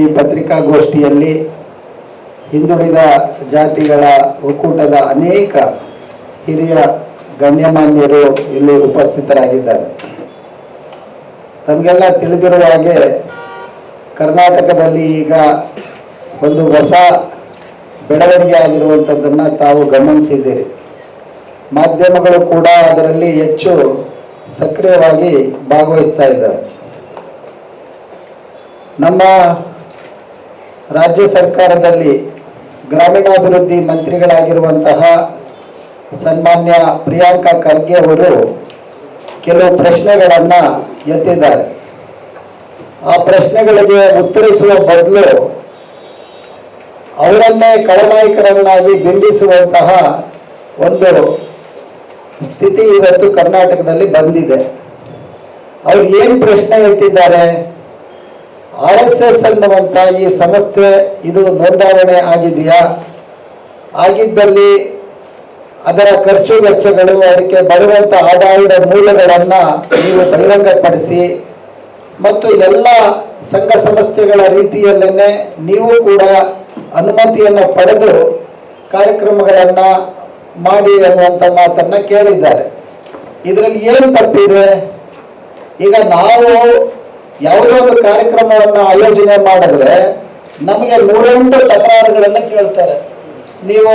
ಈ ಪತ್ರಿಕಾಗೋಷ್ಠಿಯಲ್ಲಿ ಹಿಂದುಳಿದ ಜಾತಿಗಳ ಒಕ್ಕೂಟದ ಅನೇಕ ಹಿರಿಯ ಗಣ್ಯಮಾನ್ಯರು ಇಲ್ಲಿ ಉಪಸ್ಥಿತರಾಗಿದ್ದಾರೆ. ತಮಗೆಲ್ಲ ತಿಳಿದಿರುವ ಹಾಗೆ ಕರ್ನಾಟಕದಲ್ಲಿ ಈಗ ಒಂದು ಹೊಸ ಬೆಳವಣಿಗೆ ಆಗಿರುವಂಥದ್ದನ್ನು ತಾವು ಗಮನಿಸಿದ್ದೀರಿ. ಮಾಧ್ಯಮಗಳು ಕೂಡ ಅದರಲ್ಲಿ ಹೆಚ್ಚು ಸಕ್ರಿಯವಾಗಿ ಭಾಗವಹಿಸ್ತಾ ಇದ್ದಾರೆ. ನಮ್ಮ ರಾಜ್ಯ ಸರ್ಕಾರದಲ್ಲಿ ಗ್ರಾಮೀಣಾಭಿವೃದ್ಧಿ ಮಂತ್ರಿಗಳಾಗಿರುವಂತಹ ಸನ್ಮಾನ್ಯ ಪ್ರಿಯಾಂಕಾ ಖರ್ಗೆ ಅವರು ಕೆಲವು ಪ್ರಶ್ನೆಗಳನ್ನು ಎತ್ತಿದ್ದಾರೆ. ಆ ಪ್ರಶ್ನೆಗಳಿಗೆ ಉತ್ತರಿಸುವ ಬದಲು ಅವರನ್ನೇ ಕಳನಾಯಕರನ್ನಾಗಿ ಬಿಂಬಿಸುವಂತಹ ಒಂದು ಸ್ಥಿತಿ ಇವತ್ತು ಕರ್ನಾಟಕದಲ್ಲಿ ಬಂದಿದೆ. ಅವ್ರು ಏನು ಪ್ರಶ್ನೆ ಎತ್ತಿದ್ದಾರೆ? ಆರ್ ಎಸ್ ಎಸ್ ಅನ್ನುವಂಥ ಈ ಸಂಸ್ಥೆ ಇದು ನೋಂದಾವಣೆ ಆಗಿದೆಯಾ? ಆಗಿದ್ದಲ್ಲಿ ಅದರ ಖರ್ಚು ವೆಚ್ಚಗಳು ಅದಕ್ಕೆ ಬರುವಂಥ ಆದಾಯದ ಮೂಲಗಳನ್ನು ನೀವು ಬಹಿರಂಗಪಡಿಸಿ ಮತ್ತು ಎಲ್ಲ ಸಂಘ ಸಂಸ್ಥೆಗಳ ರೀತಿಯಲ್ಲೇ ನೀವು ಕೂಡ ಅನುಮತಿಯನ್ನು ಪಡೆದು ಕಾರ್ಯಕ್ರಮಗಳನ್ನು ಮಾಡಿ ಅನ್ನುವಂಥ ಮಾತನ್ನ ಕೇಳಿದ್ದಾರೆ. ಇದರಲ್ಲಿ ಏನು ತಪ್ಪಿದೆ? ಈಗ ನಾವು ಯಾವುದೋ ಒಂದು ಕಾರ್ಯಕ್ರಮವನ್ನು ಆಯೋಜನೆ ಮಾಡಿದ್ರೆ ನಮಗೆ ನೂರೆಂಟು ತಕರಾರುಗಳನ್ನು ಕೇಳ್ತಾರೆ. ನೀವು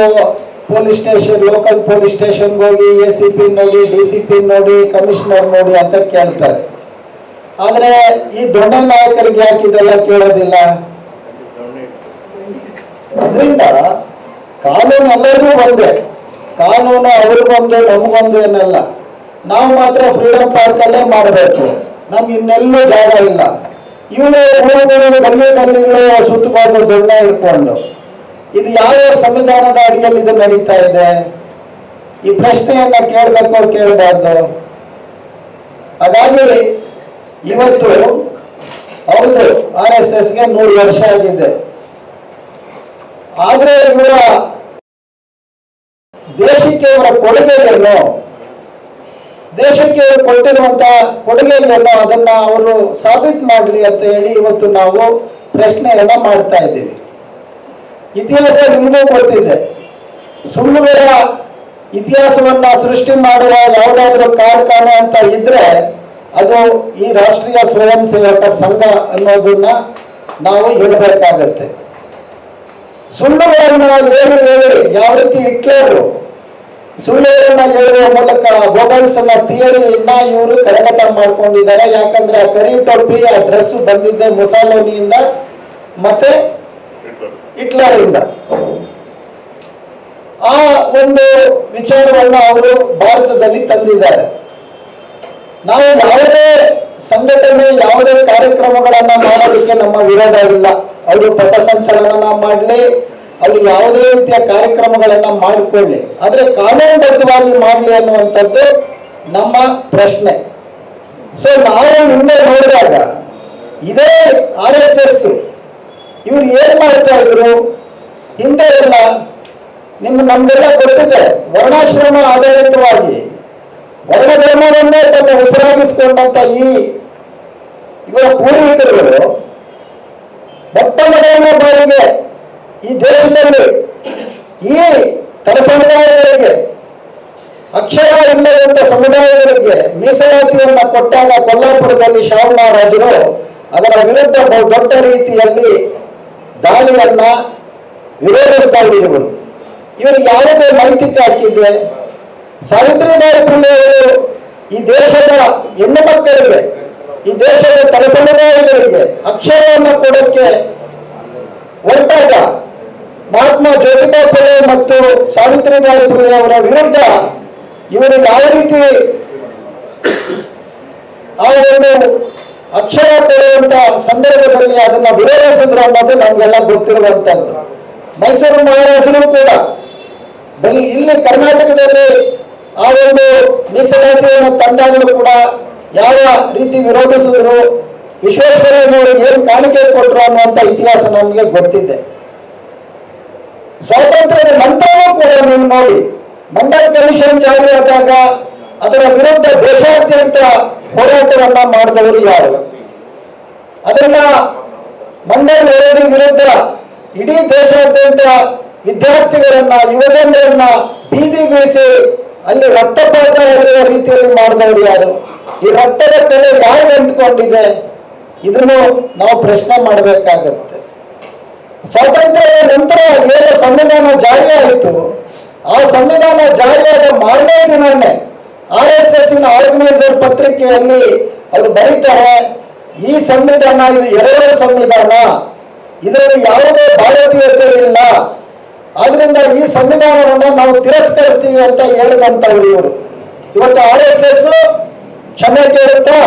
ಪೊಲೀಸ್ ಸ್ಟೇಷನ್, ಲೋಕಲ್ ಪೊಲೀಸ್ ಸ್ಟೇಷನ್ಗೆ ಹೋಗಿ ಎ ಸಿ ಪಿ ನೋಡಿ ಡಿ ಸಿ ಪಿ ನೋಡಿ, ಕಮಿಷನರ್ ನೋಡಿ ಅಂತ ಕೇಳ್ತಾರೆ. ಆದರೆ ಈ ದೊಡ್ಡ ನಾಯಕರಿಗೆ ಯಾಕೆ ಇದೆಲ್ಲ ಕೇಳೋದಿಲ್ಲ? ಅದರಿಂದ ಕಾನೂನು ಎಲ್ಲರಿಗೂ ಒಂದೇ. ಕಾನೂನು ಅವ್ರಿಗೊಂದು, ನಮಗೊಂದು ಏನಲ್ಲ ನಾವು ಮಾತ್ರ ಫ್ರೀಡಮ್ ಪಾರ್ಕ್ ಅಲ್ಲೇ ಮಾಡಬೇಕು. ನಮ್ಗೆ ಇನ್ನೆಲ್ಲೂ ಜಾಗ ಇಲ್ಲ. ಇವರು ಊರುಗಳು ಗಲ್ಲಿ ಗಲ್ಲಿಗಳು ದೊಡ್ಡ ಇಟ್ಕೊಂಡು. ಇದು ಯಾವ ಸಂವಿಧಾನದ ಅಡಿಯಲ್ಲಿ ಇದು ನಡೀತಾ ಇದೆ? ಈ ಪ್ರಶ್ನೆಯನ್ನ ಕೇಳಬೇಕು ಕೇಳಬಾರ್ದು? ಹಾಗಾಗಿ ಇವತ್ತು ಹೌದು ಆರ್ ಎಸ್ ಎಸ್ಗೆ ಮೂರು ವರ್ಷ ಆಗಿದೆ. ಆದ್ರೆ ಇವರ ದೇಶಕ್ಕೆ ಇವರ ಕೊಡುಗೆ ಏನು ದೇಶಕ್ಕೆ ಕೊಟ್ಟಿರುವಂತಹ ಕೊಟ್ಟಿರುವಂತ ಕೊಡುಗೆ ಏನು ಅದನ್ನ ಅವರು ಸಾಬೀತು ಮಾಡಲಿ ಅಂತ ಹೇಳಿ ಇವತ್ತು ನಾವು ಪ್ರಶ್ನೆಯನ್ನ ಮಾಡ್ತಾ ಇದ್ದೀವಿ. ಇತಿಹಾಸ ನಿಮಗೂ ಕೊಡ್ತಿದೆ ಸುಳ್ಳುಗಳ ಇತಿಹಾಸವನ್ನ ಸೃಷ್ಟಿ ಮಾಡುವ ಯಾವುದಾದ್ರೂ ಕಾರ್ಖಾನೆ ಅಂತ ಇದ್ರೆ ಅದು ಈ ರಾಷ್ಟ್ರೀಯ ಸ್ವಯಂ ಸೇವಕ ಸಂಘ ಅನ್ನೋದನ್ನ ನಾವು ಹೇಳಬೇಕಾಗತ್ತೆ. ಸುಳ್ಳುಗಳನ್ನ ಹೇಳಿ ಹೇಳಿ, ಯಾವ ರೀತಿ ಹಿಟ್ಲರು ಸುಳ್ಳುಗಳನ್ನ ಹೇಳುವ ಮೂಲಕ ಬೊಬಲ್ಸ್ ಅನ್ನ ಥಿಯರಿಯನ್ನ ಇವರು ಕರಗತ ಮಾಡ್ಕೊಂಡಿದ್ದಾರೆ. ಯಾಕಂದ್ರೆ ಆ ಕರಿ ಟೊಪ್ಪಿ ಆ ಡ್ರೆಸ್ ಬಂದಿದ್ದೆ ಮುಸಾಲೋನಿಯಿಂದ, ಮತ್ತೆ ಹಿಟ್ಲರಿಂದ. ಆ ಒಂದು ವಿಚಾರವನ್ನ ಅವರು ಭಾರತದಲ್ಲಿ ತಂದಿದ್ದಾರೆ. ನಾವು ಯಾವುದೇ ಸಂಘಟನೆ, ಯಾವುದೇ ಕಾರ್ಯಕ್ರಮಗಳನ್ನ ಮಾಡೋದಕ್ಕೆ ನಮ್ಮ ವಿರೋಧ ಇಲ್ಲ. ಅವರು ಪಥಸಂಚಲನ ಮಾಡಲಿ ಅವರು ಯಾವುದೇ ರೀತಿಯ ಕಾರ್ಯಕ್ರಮಗಳನ್ನ ಮಾಡಿಕೊಳ್ಳಿ. ಆದ್ರೆ ಕಾನೂನುಬದ್ಧವಾಗಿ ಮಾಡಲಿ ಅನ್ನುವಂಥದ್ದು ನಮ್ಮ ಪ್ರಶ್ನೆ. ಸೊ ನಾವು ಹಿಂದೆ ನೋಡಿದಾಗ ಇದೇ ಆರ್ ಎಸ್ ಎಸ್ ಇವ್ರು ಏನ್ ಮಾಡ್ತಾ ಇದ್ರು? ಹಿಂದೆ ಎಲ್ಲ ನಿಮ್ಮ ನಮ್ಗೆಲ್ಲ ಗೊತ್ತಿದೆ, ವರ್ಣಾಶ್ರಮ ಆಧಾರಿತವಾಗಿ ವರ್ಣಧರ್ಮವನ್ನೇ ತಮ್ಮ ಉಸಿರಾಗಿಸಿಕೊಂಡಂತ ಈ ಇವರ ಪೂರ್ವಿಕರುಗಳು ಮೊಟ್ಟ ಮೊದಲನೇ ಬಾರಿಗೆ ಈ ದೇಶದಲ್ಲಿ ಈ ತಳ ಸಮುದಾಯಗಳಿಗೆ ಅಕ್ಷರ ಇಲ್ಲದಂತ ಸಮುದಾಯಗಳಿಗೆ ಮೀಸಲಾತಿಯನ್ನ ಕೊಟ್ಟಾಗ ಕೊಲ್ಲಾಪುರದಲ್ಲಿ ಮಹಾರಾಜರು ಅದರ ವಿರುದ್ಧ ಬಹು ದೊಡ್ಡ ರೀತಿಯಲ್ಲಿ ದಾಳಿಯನ್ನ ವಿರೋಧಿಸ್ತಾ ಇರುವರು ಇವರು ಯಾವುದೇ ನೈತಿಕ ಹಾಕಿದ್ರೆ ಸಾವಿತ್ರಿಬಾಯಿ ಅವರು ಈ ದೇಶದ ಹೆಣ್ಣು ಮಕ್ಕಳಿಗೆ, ಈ ದೇಶದ ತಳ ಸಮುದಾಯಗಳಿಗೆ ಅಕ್ಷರವನ್ನು ಕೊಡೋಕ್ಕೆ ಹೊರಟಾಗ ಮಹಾತ್ಮ ಜ್ಯೋತಿಬಾ ಫುಲೆ ಮತ್ತು ಸಾವಿತ್ರಿಬಾಯಿ ಫುಲೆ ಅವರ ವಿರುದ್ಧ ಇವರು ಯಾವ ರೀತಿ ಆ ಒಂದು ಅಕ್ಷರ ಕೊಡುವಂತ ಸಂದರ್ಭದಲ್ಲಿ ಅದನ್ನ ವಿರೋಧಿಸಿದ್ರು ಅನ್ನೋದು ನಮ್ಗೆಲ್ಲ ಗೊತ್ತಿರುವಂತದ್ದು. ಮೈಸೂರು ಮಹಾರಾಜರು ಕೂಡ ಇಲ್ಲಿ ಕರ್ನಾಟಕದಲ್ಲಿ ಆ ಒಂದು ಮೀಸಲಾತಿಯನ್ನು ತಂದಾಗಲೂ ಕೂಡ ಯಾವ ರೀತಿ ವಿರೋಧಿಸಿದ್ರು, ವಿಶ್ವೇಶ್ವರಯ್ಯನವರು ಏನು ಕಾಣಿಕೆ ಕೊಟ್ಟರು ಅನ್ನುವಂಥ ಇತಿಹಾಸ ನಮಗೆ ಗೊತ್ತಿದೆ. ಸ್ವಾತಂತ್ರ್ಯದ ನಂತರವೂ ಕೂಡ ನೀವು ನೋಡಿ. ಮಂಡಲ್ ಕಮಿಷನ್ ಆದಾಗ ಅದರ ವಿರುದ್ಧ ದೇಶಾದ್ಯಂತ ಹೋರಾಟವನ್ನ ಮಾಡಿದವರು ಯಾರು? ಅದನ್ನ ಮಂಡಲ್ ವರದಿ ವಿರುದ್ಧ ಇಡೀ ದೇಶಾದ್ಯಂತ ವಿದ್ಯಾರ್ಥಿಗಳನ್ನ, ಯುವಜನರನ್ನ ಬೀದಿಗಿಳಿಸಿ ಅಲ್ಲಿ ರಕ್ತಪಾತ ಇರುವ ರೀತಿಯಲ್ಲಿ ಮಾಡಿದವರು ಯಾರು? ಈ ರಕ್ತದ ಕಲೆ ಯಾರು ಅಂದ್ಕೊಂಡಿದೆ ಇದನ್ನು ನಾವು ಪ್ರಶ್ನೆ ಮಾಡಬೇಕಾಗತ್ತೆ. ಸ್ವಾತಂತ್ರ್ಯದ ನಂತರ ಏನು ಸಂವಿಧಾನ ಜಾರಿಯಾಯಿತು ಆ ಸಂವಿಧಾನ ಜಾರಿಯಾದ ಮಾರನೇ ದಿನವೇ ಆರ್ ಎಸ್ ಎಸ್ ಆರ್ಗನೈಸರ್ ಪತ್ರಿಕೆಯಲ್ಲಿ ಅವರು ಬರೀತಾರೆ, ಈ ಸಂವಿಧಾನ ಇದು ಎರಡನೇ ಸಂವಿಧಾನ, ಇದರಲ್ಲಿ ಯಾವುದೇ ಭಾರತೀಯತೆ ಇಲ್ಲ. ಆದ್ರಿಂದ ಈ ಸಂವಿಧಾನವನ್ನು ನಾವು ತಿರಸ್ಕರಿಸ್ತೀವಿ ಅಂತ ಹೇಳಿದಂತ ಇವರು. ಇವತ್ತು ಆರ್ ಎಸ್ ಎಸ್ ಕ್ಷಮೆ ಕೇಳುತ್ತಾ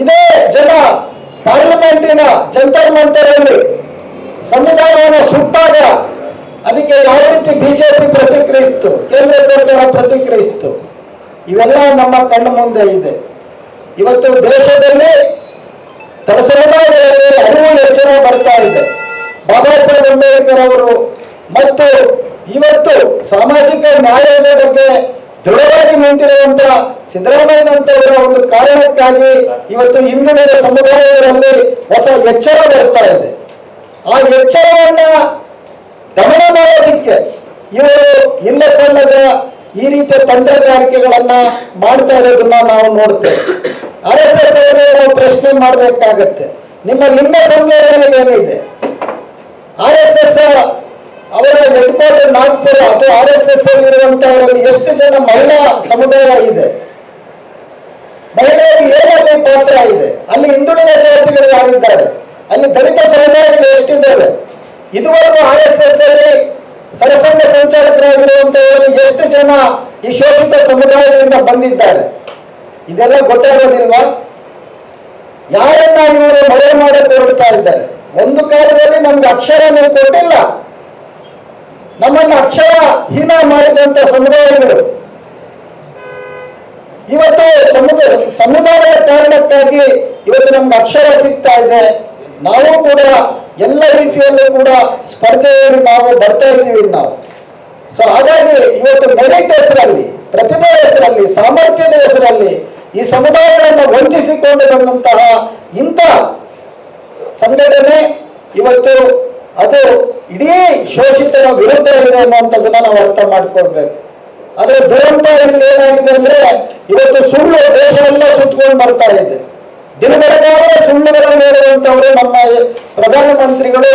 ಇದೇ ಜನ ಪಾರ್ಲಿಮೆಂಟಿನ ಜಂತರ್ ಮಂತರಲ್ಲಿ ಸಂವಿಧಾನವನ್ನು ಸುಟ್ಟಾಗ ಅದಕ್ಕೆ ಯಾವ ರೀತಿ ಬಿಜೆಪಿ ಪ್ರತಿಕ್ರಿಯಿಸಿತು, ಕೇಂದ್ರ ಸರ್ಕಾರ ಪ್ರತಿಕ್ರಿಯಿಸಿತು, ಇವೆಲ್ಲ ನಮ್ಮ ಕಣ್ಣು ಮುಂದೆ ಇದೆ. ಇವತ್ತು ದೇಶದಲ್ಲಿ ಸಮುದಾಯಗಳಲ್ಲಿ ಅರಿವು ಹೆಚ್ಚಳ ಬರ್ತಾ ಇದೆ. ಬಾಬಾ ಸಾಹೇಬ್ ಅಂಬೇಡ್ಕರ್ ಅವರು ಮತ್ತು ಇವತ್ತು ಸಾಮಾಜಿಕ ನ್ಯಾಯದ ಬಗ್ಗೆ ದೃಢವಾಗಿ ನಿಂತಿರುವಂತ ಸಿದ್ದರಾಮಯ್ಯನಂತವರ ಒಂದು ಕಾರಣಕ್ಕಾಗಿ ಇವತ್ತು ಹಿಂದುಳಿದ ಸಮುದಾಯಗಳಲ್ಲಿ ಹೊಸ ಎಚ್ಚರ ಬರ್ತಾ ಇದೆ. ಆ ಎಚ್ಚರವನ್ನ ದಮನ ಮಾಡೋದಿಕ್ಕೆ ಇವರು ಇಲ್ಲ ಸಲ್ಲದ ಈ ರೀತಿಯ ತಂತ್ರಗಾರಿಕೆಗಳನ್ನ ಮಾಡ್ತಾ ಇರೋದನ್ನ ನಾವು ನೋಡ್ತೇವೆ. ಆರ್ ಎಸ್ ಎಸ್ ಅವರು ಪ್ರಶ್ನೆ ಮಾಡಬೇಕಾಗತ್ತೆ. ನಿಮ್ಮ ಲಿಂಗ ಸಂವೇದನೆ ಏನಿದೆ? ಆರ್ ಎಸ್ ಎಸ್ ಅವರ ಹೆಡ್ ಕ್ವಾರ್ಟರ್ ನಾಗ್ಪುರ ಅಥವಾ ಆರ್ ಎಸ್ ಎಸ್ ಅಲ್ಲಿ ಇರುವಂತವರಲ್ಲಿ ಎಷ್ಟು ಜನ ಮಹಿಳಾ ಸಮುದಾಯ ಇದೆ? ಮಹಿಳೆಯರಿಗೆ ಏನಲ್ಲಿ ಪಾತ್ರ ಇದೆ ಅಲ್ಲಿ ಹಿಂದುಳಿದ ಜಾತಿಗಳು ಯಾರಿದ್ದಾರೆ? ಅಲ್ಲಿ ದಲಿತ ಸಮುದಾಯಗಳು ಎಷ್ಟಿದ್ದಾವೆ? ಇದುವರೆಗೂ ಆರ್ ಎಸ್ ಎಸ್ ಅಲ್ಲಿ ಸರಸಂಘ ಸಂಚಾಲಕರಾಗಿರುವಂತವರಲ್ಲಿ ಎಷ್ಟು ಜನ ಈ ಶೋಷಿತ ಸಮುದಾಯದಿಂದ ಬಂದಿದ್ದಾರೆ? ಇದೆಲ್ಲ ಗೊತ್ತಾಗೋದಿಲ್ವಾ? ಯಾರನ್ನ ಇವರು ಮಳೆ ಮಾಡಕ್ಕೆ ಹೊರಡ್ತಾ ಇದ್ದಾರೆ? ಒಂದು ಕಾಲದಲ್ಲಿ ನಮ್ಗೆ ಅಕ್ಷರ ನೀವು ಕೊಟ್ಟಿಲ್ಲ. ನಮ್ಮನ್ನು ಅಕ್ಷರ ಹೀನ ಮಾಡಿದಂತ ಸಮುದಾಯಗಳು ಇವತ್ತು ಸಮುದಾಯ ಸಂವಿಧಾನದ ಕಾರಣಕ್ಕಾಗಿ ಇವತ್ತು ನಮ್ಗೆ ಅಕ್ಷರ ಸಿಗ್ತಾ ಇದೆ. ನಾವು ಕೂಡ ಎಲ್ಲ ರೀತಿಯಲ್ಲೂ ಕೂಡ ಸ್ಪರ್ಧೆಯಲ್ಲಿ ನಾವು ಬರ್ತಾ ಇದ್ದೀವಿ ನಾವು. ಸೊ ಹಾಗಾಗಿ ಇವತ್ತು ಮೆರಿಟ್ ಹೆಸರಲ್ಲಿ, ಪ್ರತಿಭೆ ಹೆಸರಲ್ಲಿ, ಸಾಮರ್ಥ್ಯದ ಹೆಸರಲ್ಲಿ ಈ ಸಮುದಾಯಗಳನ್ನು ವಂಚಿಸಿಕೊಂಡು ಬಂದಂತಹ ಇಂಥ ಸಂಘಟನೆ ಇವತ್ತು ಅದು ಇಡೀ ಶೋಷಿತರ ವಿರುದ್ಧ ಇದೆ ಅನ್ನುವಂಥದ್ದನ್ನ ನಾವು ಅರ್ಥ ಮಾಡ್ಕೊಳ್ಬೇಕು. ಆದರೆ ದುರಂತ ಇಲ್ಲಿ ಏನಾಗಿದೆ ಅಂದ್ರೆ ಇವತ್ತು ಸುಳ್ಳು ದೇಶವೆಲ್ಲ ಸುತ್ತಕೊಂಡು ಬರ್ತಾ ಇದೆ ದಿನ ಬೆಳಗಾದ್ರೆ ಸುಳ್ಳುಗಳನ್ನು ಹೇಳುವಂತವರು ನಮ್ಮ ಪ್ರಧಾನಮಂತ್ರಿಗಳು.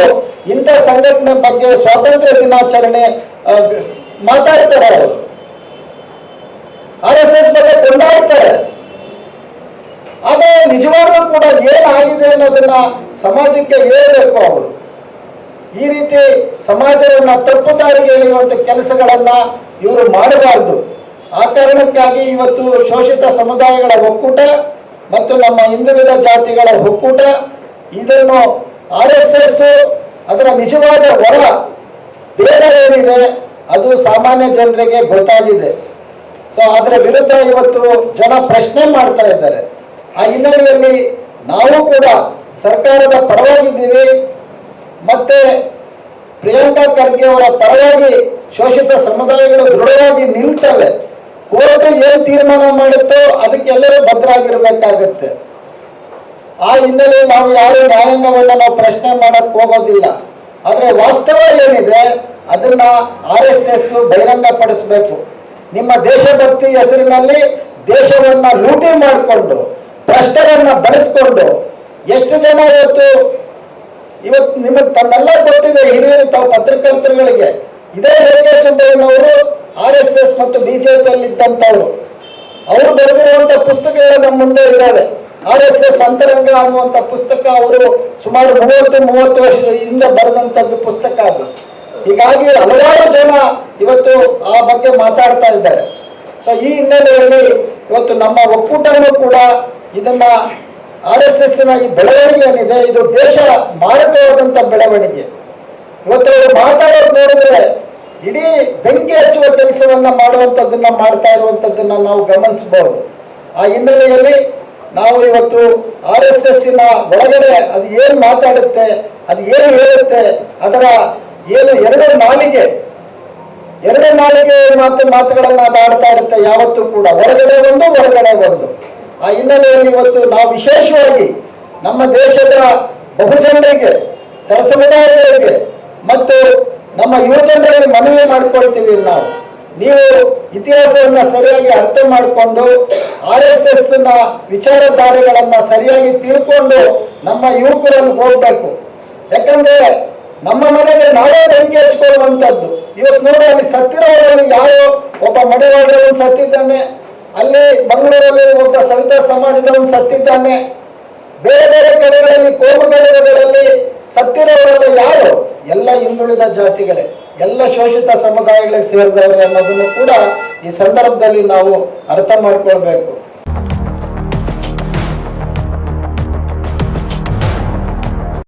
ಇಂಥ ಸಂಘಟನೆ ಬಗ್ಗೆ ಸ್ವಾತಂತ್ರ್ಯ ದಿನಾಚರಣೆ ಮಾತಾಡ್ತಾರೆ ಅವರು. ಆರ್ ಎಸ್ ಎಸ್ ಬಗ್ಗೆ ಕೊಂಡಾಡ್ತಾರೆ. ಆದ್ರೆ ನಿಜವಾಗ್ಲೂ ಕೂಡ ಏನಾಗಿದೆ ಅನ್ನೋದನ್ನ ಸಮಾಜಕ್ಕೆ ಹೇಳಬೇಕು ಅವರು. ಈ ರೀತಿ ಸಮಾಜವನ್ನ ತಪ್ಪು ದಾರಿಗೆ ಎಳೆಯುವಂತ ಕೆಲಸಗಳನ್ನ ಇವರು ಮಾಡಬಾರದು. ಆ ಕಾರಣಕ್ಕಾಗಿ ಇವತ್ತು ಶೋಷಿತ ಸಮುದಾಯಗಳ ಒಕ್ಕೂಟ ಮತ್ತು ನಮ್ಮ ಹಿಂದುಳಿದ ಜಾತಿಗಳ ಒಕ್ಕೂಟ, ಇದನ್ನು ಆರ್ ಎಸ್ ಎಸ್ ಅದರ ನಿಜವಾದ ಹೊರ ಬೇರೆ ಏನಿದೆ, ಅದು ಸಾಮಾನ್ಯ ಜನರಿಗೆ ಗೊತ್ತಾಗಿದೆ. ಸೊ ಅದರ ವಿರುದ್ಧ ಇವತ್ತು ಜನ ಪ್ರಶ್ನೆ ಮಾಡ್ತಾ ಇದ್ದಾರೆ. ಆ ಹಿನ್ನೆಲೆಯಲ್ಲಿ ನಾವು ಕೂಡ ಸರ್ಕಾರದ ಪರವಾಗಿದ್ದೀವಿ ಮತ್ತೆ ಪ್ರಿಯಾಂಕಾ ಖರ್ಗೆ ಅವರ ಪರವಾಗಿ ಶೋಷಿತ ಸಮುದಾಯಗಳು ದೃಢವಾಗಿ ನಿಲ್ತವೆ. ಕೋರ್ಟ್ ಏನ್ ತೀರ್ಮಾನ ಮಾಡುತ್ತೋ ಅದಕ್ಕೆಲ್ಲರೂ ಭದ್ರಾಗಿರ್ಬೇಕಾಗತ್ತೆ. ಆ ಹಿನ್ನೆಲೆಯಲ್ಲಿ ನಾವು ಯಾರು ನ್ಯಾಯಾಂಗವನ್ನ ನಾವು ಪ್ರಶ್ನೆ ಮಾಡಕ್ ಹೋಗೋದಿಲ್ಲ. ಆದ್ರೆ ವಾಸ್ತವ ಏನಿದೆ, ಅದನ್ನ ಆರ್ ಎಸ್ ಎಸ್ ಬಹಿರಂಗ ಪಡಿಸ್ಬೇಕು ನಿಮ್ಮ ದೇಶಭಕ್ತಿ ಹೆಸರಿನಲ್ಲಿ ದೇಶವನ್ನ ಲೂಟಿ ಮಾಡಿಕೊಂಡು, ಭ್ರಷ್ಟರನ್ನ ಬಳಸ್ಕೊಂಡು ಎಷ್ಟು ಜನ ಇವತ್ತು ಇವತ್ತು ನಿಮಗೆ ತಮ್ಮೆಲ್ಲ ಗೊತ್ತಿದೆ, ಹಿರಿಯರು ತಾವು ಪತ್ರಕರ್ತರುಗಳಿಗೆ. ಇದೇ ಕೆ ಸುಬ್ಬಯ್ಯನವರು ಆರ್ ಎಸ್ ಎಸ್ ಮತ್ತು ಬಿಜೆಪಿಯಲ್ಲಿ ಇದ್ದಂಥವ್ರು ಅವರು ಬರೆದಿರುವಂತ ಪುಸ್ತಕಗಳು ನಮ್ಮ ಮುಂದೆ ಇದ್ದಾವೆ. ಆರ್ ಎಸ್ ಎಸ್ ಅಂತರಂಗ ಅನ್ನುವಂಥ ಪುಸ್ತಕ ಅವರು ಸುಮಾರು ಮೂವತ್ತು ಮೂವತ್ತು ವರ್ಷ ಹಿಂದೆ ಬರೆದಂಥದ್ದು ಪುಸ್ತಕ ಅದು. ಹೀಗಾಗಿ ಹಲವಾರು ಜನ ಇವತ್ತು ಆ ಬಗ್ಗೆ ಮಾತಾಡ್ತಾ ಇದ್ದಾರೆ. ಸೊ ಈ ಹಿನ್ನೆಲೆಯಲ್ಲಿ ಇವತ್ತು ನಮ್ಮ ಒಕ್ಕೂಟನೂ ಕೂಡ ಇದನ್ನ ಆರ್ ಎಸ್ ಎಸ್ನ ಈ ಬೆಳವಣಿಗೆ ಏನಿದೆ, ಇದು ದೇಶ ಮಾರಕವಾದಂತ ಬೆಳವಣಿಗೆ. ಇವತ್ತು ಅವರು ಮಾತಾಡೋದು ನೋಡಿದ್ರೆ ಇಡೀ ಬೆಂಕಿ ಹಚ್ಚುವ ಕೆಲಸವನ್ನ ಮಾಡುವಂಥದ್ದನ್ನ ಮಾಡ್ತಾ ಇರುವಂಥದ್ದನ್ನ ನಾವು ಗಮನಿಸಬಹುದು. ಆ ಹಿನ್ನೆಲೆಯಲ್ಲಿ ನಾವು ಇವತ್ತು ಆರ್ ಎಸ್ ಎಸ್ನ ಒಳಗಡೆ ಅದು ಏನ್ ಮಾತಾಡುತ್ತೆ, ಅದು ಏನು ಹೇಳುತ್ತೆ, ಅದರ ಏನು ಎರಡು ನಾಲಿಗೆ ಎರಡು ನಾಲಿಗೆ ಮಾತು ಮಾತುಗಳನ್ನ ಅದು ಆಡ್ತಾ ಇರುತ್ತೆ ಯಾವತ್ತೂ ಕೂಡ. ಹೊರಗಡೆ ಒಂದು ಹೊರಗಡೆ ಒಂದು. ಆ ಹಿನ್ನೆಲೆಯಲ್ಲಿ ಇವತ್ತು ನಾವು ವಿಶೇಷವಾಗಿ ನಮ್ಮ ದೇಶದ ಬಹುಜನರಿಗೆ ತಳ ಸಮುದಾಯಗಳಿಗೆ ಮತ್ತು ನಮ್ಮ ಯುವಜನರಿಗೆ ಮನವಿ ಮಾಡಿಕೊಳ್ತೀವಿ ನಾವು. ನೀವು ಇತಿಹಾಸವನ್ನ ಸರಿಯಾಗಿ ಅರ್ಥ ಮಾಡಿಕೊಂಡು ಆರ್ ಎಸ್ ಎಸ್ನ ವಿಚಾರಧಾರೆಗಳನ್ನ ಸರಿಯಾಗಿ ತಿಳ್ಕೊಂಡು ನಮ್ಮ ಯುವಕರನ್ನು ಹೋಗ್ಬೇಕು. ಯಾಕಂದ್ರೆ ನಮ್ಮ ಮನೆಗೆ ನಾವೇ ಬೆಂಕಿ ಹಚ್ಕೊಳ್ಳುವಂಥದ್ದು. ಇವತ್ತು ನೋಡಿ ಅಲ್ಲಿ ಸತ್ತಿರೋರಲ್ಲಿ ಯಾರೋ ಒಬ್ಬ ಮಡಿವಾಳರವನು ಸತ್ತಿದ್ದಾನೆ. ಅಲ್ಲಿ ಮಂಗಳೂರಲ್ಲಿ ಒಬ್ಬ ಸವಿತಾ ಸಮಾಜದವನು ಸತ್ತಿದ್ದಾನೆ. ಬೇರೆ ಬೇರೆ ಕಡೆಗಳಲ್ಲಿ ಕೋಮುಗಲಭೆಗಳಲ್ಲಿ ಸತ್ತಿರೋರೆಲ್ಲ ಯಾರು? ಎಲ್ಲ ಹಿಂದುಳಿದ ಜಾತಿಗಳೇ. ಎಲ್ಲ ಶೋಷಿತ ಸಮುದಾಯಗಳಿಗೆ ಸೇರಿದವರೇ ಅನ್ನೋದನ್ನು ಕೂಡ ಈ ಸಂದರ್ಭದಲ್ಲಿ ನಾವು ಅರ್ಥ ಮಾಡ್ಕೊಳ್ಬೇಕು.